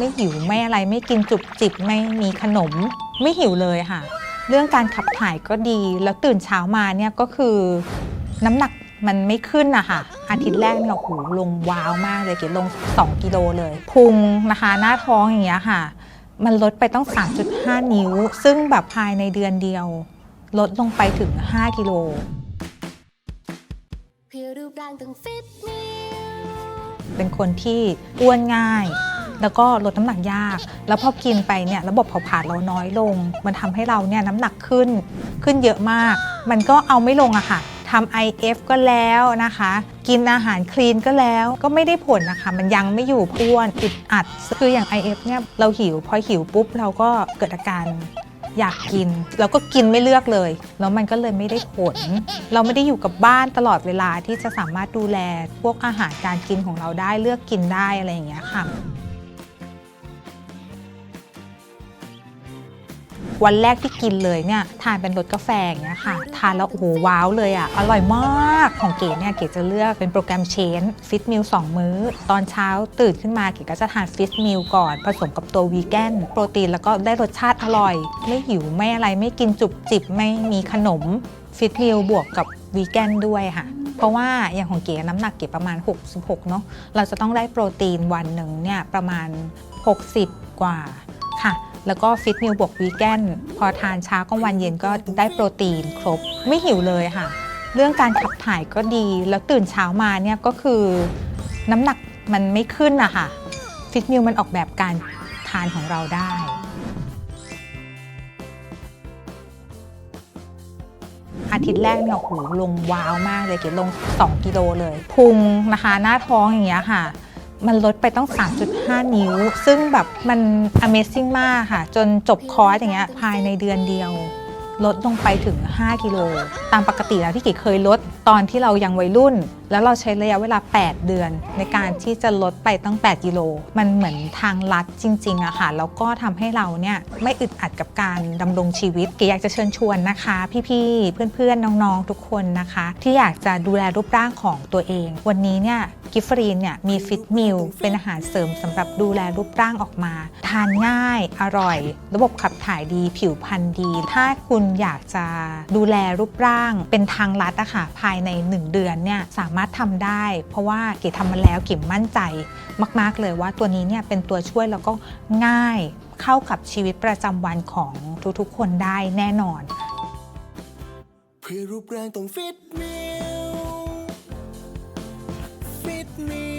ไม่หิวไม่อะไรไม่กินจุบจิบไม่มีขนม ไม่หิวเลยค่ะ เรื่องการขับถ่ายก็ดี แล้วตื่นเช้ามาเนี่ยก็คือ น้ำหนักมันไม่ขึ้นนะคะอาทิตย์แรกเนี่ยโอ้โหลงว้าวมากเลยเกดลง 2 กิโลเลยพุงนะคะหน้าท้องอย่างเงี้ยค่ะ มันลดไปต้อง 3.5 นิ้ว ซึ่งแบบภายในเดือนเดียว ลดลงไปถึง 5 กิโลเพื่อรูปร่างต้องฟิตเนียเป็นคนที่อ้วนง่าย แล้วก็ลดน้ำหนักยาก แล้วพอกินไปเนี่ยระบบเผาผลาญเราน้อยลง มันทำให้เราเนี่ยน้ำหนักขึ้นขึ้นเยอะมาก มันก็เอาไม่ลงอะค่ะทำ IF ก็แล้วนะคะ กินอาหารคลีนก็แล้ว ก็ไม่ได้ผลนะคะ มันยังไม่อยู่อ้วนอึดอัด คืออย่าง IF เนี่ยเราหิว พอหิวปุ๊บเราก็เกิดอาการอยากกิน เราก็กินไม่เลือกเลย แล้วมันก็เลยไม่ได้ผล เราไม่ได้อยู่กับบ้านตลอดเวลาที่จะสามารถดูแลพวกอาหารการกินของเราได้เลือกกินได้อะไรอย่างเงี้ยค่ะ วันแรกที่กินเลยเนี่ยทานเป็นรสกาแฟอย่างเงี้ยค่ะ ทานแล้วโอ้โหว้าวเลยอะอร่อยมากของเก๋เนี่ยเก๋จะเลือกเป็นโปรแกรมเชนฟิตมิล2มื้อ ตอนเช้าตื่นขึ้นมาเก๋ก็จะทานฟิตมิลก่อน ผสมกับตัววีแกนโปรตีนแล้วก็ได้รสชาติอร่อย ไม่หิวไม่อะไรไม่กินจุบจิบไม่มีขนมฟิตมิลบวกกับวีแกนด้วยค่ะ เพราะว่าอย่างของเก๋น้ำหนักเก๋ประมาณ 66 เนาะเราจะต้องได้โปรตีนวันหนึ่งเนี่ยประมาณ 60 กว่าค่ะ แล้วก็ฟิตมิลบวกวีแกนพอทานเช้ากลางวันเย็นก็ได้โปรตีนครบ ไม่หิวเลยค่ะ เรื่องการขับถ่ายก็ดี แล้วตื่นเช้ามาเนี่ยก็คือน้ำหนักมันไม่ขึ้นอะค่ะฟิตมิลมันออกแบบการทานของเราได้อาทิตย์แรกเนี่ยโอ้โหลงว้าวมากเลยเกดลง 2 กิโลเลย พุงนะคะ หน้าท้องอย่างเงี้ยค่ะ มันลดไปต้อง 3.5 นิ้ว ซึ่งแบบมัน Amazing มากค่ะ จนจบคอร์สอย่างเงี้ยภายในเดือนเดียว ลดลงไปถึง 5 กิโล ตามปกติแล้วที่เก๋เคยลดตอนที่เรายังวัยรุ่น แล้วเราใช้ระยะเวลา 8 เดือน ในการที่จะลดไปตั้ง 8 กิโล มันเหมือนทางลัดจริงๆอะค่ะ แล้วก็ทำให้เราเนี่ยไม่อึดอัดกับการดำรงชีวิตเก๋อยากจะเชิญชวนนะคะ พี่ๆ เพื่อนๆ น้องๆ ทุกคนนะคะ ที่อยากจะดูแลรูปร่างของตัวเอง วันนี้เนี่ย กิฟฟรีนเนี่ยมีฟิตมิลเป็นอาหารเสริมสำหรับดูแลรูปร่างออกมา ทานง่าย อร่อย ระบบขับถ่ายดี ผิวพรรณดี ถ้าคุณอยากจะดูแลรูปร่างเป็นทางลัดอะค่ะภายใน 1 เดือนเนี่ยสามารถทำได้ เพราะว่าเก๋ทำมาแล้วเก๋มั่นใจมากๆเลยว่าตัวนี้เนี่ยเป็นตัวช่วยแล้วก็ง่ายเข้ากับชีวิตประจำวันของทุกๆ คนได้แน่นอนเพื่อรูปร่างต้องฟิตเนี me.